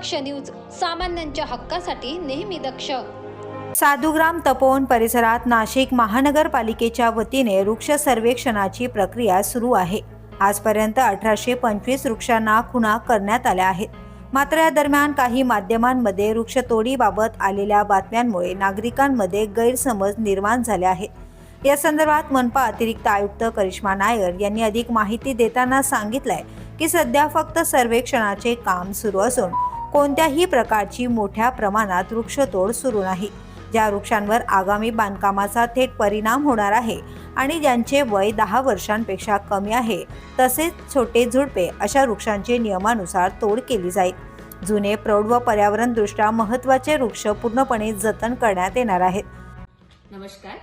दक्ष news सामान्यांच्या हक्कासाठी नेहमी दक्ष. साधुग्राम तपोवन परिसरात नाशिक महानगरपालिकेच्या वतीने वृक्ष सर्वेक्षणाची प्रक्रिया सुरू आहे. आजपर्यंत अठराशे पंचवीस वृक्षांना खुणा करण्यात आल्या आहेत. मात्र या दरम्यान काही माध्यमांमध्ये वृक्षतोडीबाबत आलेल्या बातम्यांमुळे नागरिकांमध्ये गैरसमज निर्माण झाले आहेत. या संदर्भात मनपा अतिरिक्त आयुक्त करिश्मा नायर यांनी अधिक माहिती देताना सांगितलंय की सध्या फक्त सर्वेक्षणाचे काम सुरू असून कोणत्याही प्रकारची मोठ्या प्रमाणात वृक्षतोड सुरू नाही. ज्या वृक्षांवर आगामी बांधकामाचा थेट परिणाम होणार आहे आणि ज्यांचे वय दहा वर्षांपेक्षा कमी आहे तसेच छोटे झुडपे अशा वृक्षांची नियमानुसार तोड केली जाईल. जुने प्रौढ व पर्यावरणदृष्ट्या महत्त्वाचे वृक्ष पूर्णपणे जतन करण्यात येणार आहेत. नमस्कार.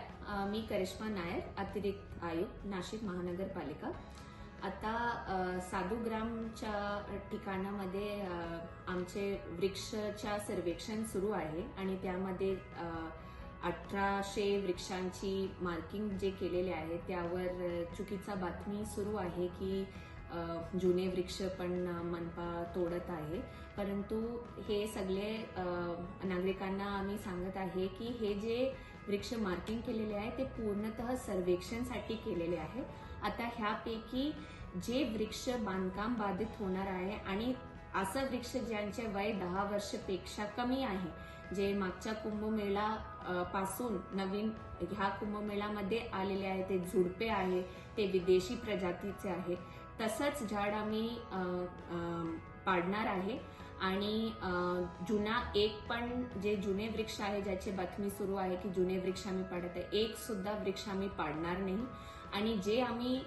मी करिश्मा नायर अतिरिक्त आयुक्त नाशिक महानगरपालिका. आता साधुग्रामच्या ठिकाणामध्ये आमचे वृक्षच्या सर्वेक्षण सुरू आहे आणि त्यामध्ये अठराशे वृक्षांची मार्किंग जे केलेले आहे त्यावर चुकीचा बातमी सुरू आहे की जुने वृक्ष पण मनपा तोडत आहे. परंतु हे सगळे नागरिकांना आम्ही सांगत आहे की हे जे वृक्ष मार्किंग केलेले आहे ते पूर्णतः सर्वेक्षणसाठी केलेले आहे. आता ह्यापैकी जे वृक्ष बांधकाम बाधित होणार आहे आणि असं वृक्ष ज्यांचे वय दहा वर्षपेक्षा कमी आहे जे मागच्या कुंभमेळा पासून नवीन ह्या कुंभमेळामध्ये आलेले आहे ते झुडपे आहे ते विदेशी प्रजातीचे आहे तसंच झाड आम्ही पाडणार आहे. आणि जुना एक पण जे जुने वृक्ष आहे ज्याची बातमी सुरू आहे की जुने वृक्ष आम्ही पाडत आहे एक सुद्धा वृक्ष आम्ही पाडणार नाही. आणि जे आम्ही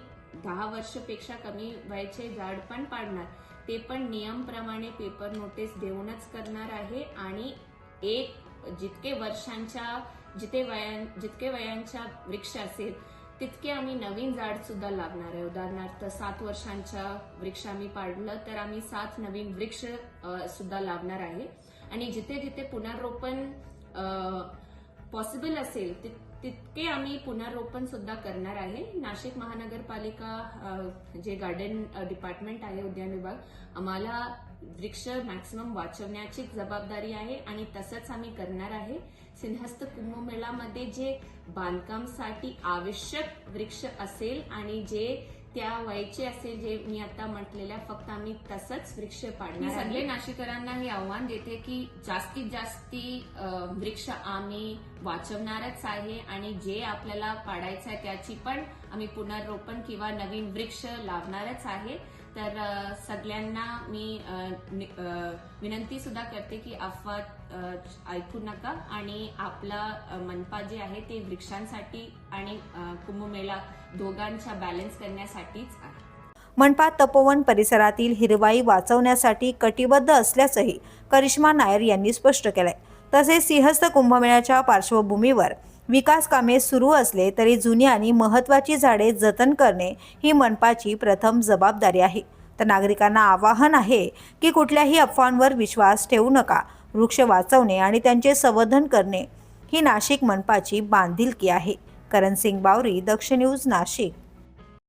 दहा वर्षपेक्षा कमी वयाचे झाड पण पाडणार ते पण नियमप्रमाणे पेपर नोटीस देऊनच करणार आहे. आणि एक जितके वर्षांच्या जिथे वयां जितके वयांच्या वृक्ष असेल तितके आम्ही नवीन झाड सुद्धा लावणार आहे. उदाहरणार्थ सात वर्षांच्या वृक्ष आम्ही पाडलं तर आम्ही सात नवीन वृक्ष सुद्धा लावणार आहे. आणि जिथे जिथे पुनर्रोपण पॉसिबल असेल तितके आम्ही पुनर्रोपण सुद्धा करणार आहे. नाशिक महानगरपालिका जे गार्डन डिपार्टमेंट आहे उद्यान विभाग आम्हाला वृक्ष मॅक्सिमम वाचवण्याची जबाबदारी आहे आणि तसंच आम्ही करणार आहे सिंहस्थ कुंभमेळामध्ये जे बांधकामसाठी आवश्यक वृक्ष असेल आणि जे त्या वयचे असेल जे मी आता म्हटलेल्या फक्त आम्ही तसंच वृक्ष पाडणार. सगळे नाशिकरांना हे आव्हान देते की जास्तीत जास्ती वृक्ष आम्ही वाचवणारच आहे आणि जे आपल्याला पाडायचं आहे त्याची पण आम्ही पुनर्रोपण किंवा नवीन वृक्ष लावणारच आहे तर सगळ्यांना मी नि- विनंती सुद्धा करते की अफवा ऐकू नका आणि आपला मनपा जे आहे ते वृक्षांसाठी आणि कुंभमेळा दोघांच्या बॅलन्स करण्यासाठीच आहे. मनपा तपोवन परिसरातील हिरवाई वाचवण्यासाठी कटिबद्ध असल्याचंही करिश्मा नायर यांनी स्पष्ट केलंय. तसेच सिंहस्थ कुंभमेळ्याच्या पार्श्वभूमीवर विकास कामे सुरू असले तरी जुनी आणि महत्त्वाची झाडे जतन करणे ही मनपाची प्रथम जबाबदारी आहे. तर नागरिकांना आवाहन आहे की कुठल्याही अफवांवर विश्वास ठेवू नका वृक्ष वाचवणे आणि त्यांचे संवर्धन करणे ही नाशिक मनपाची बांधिलकी आहे. करण सिंग बावरी दक्ष न्यूज नाशिक.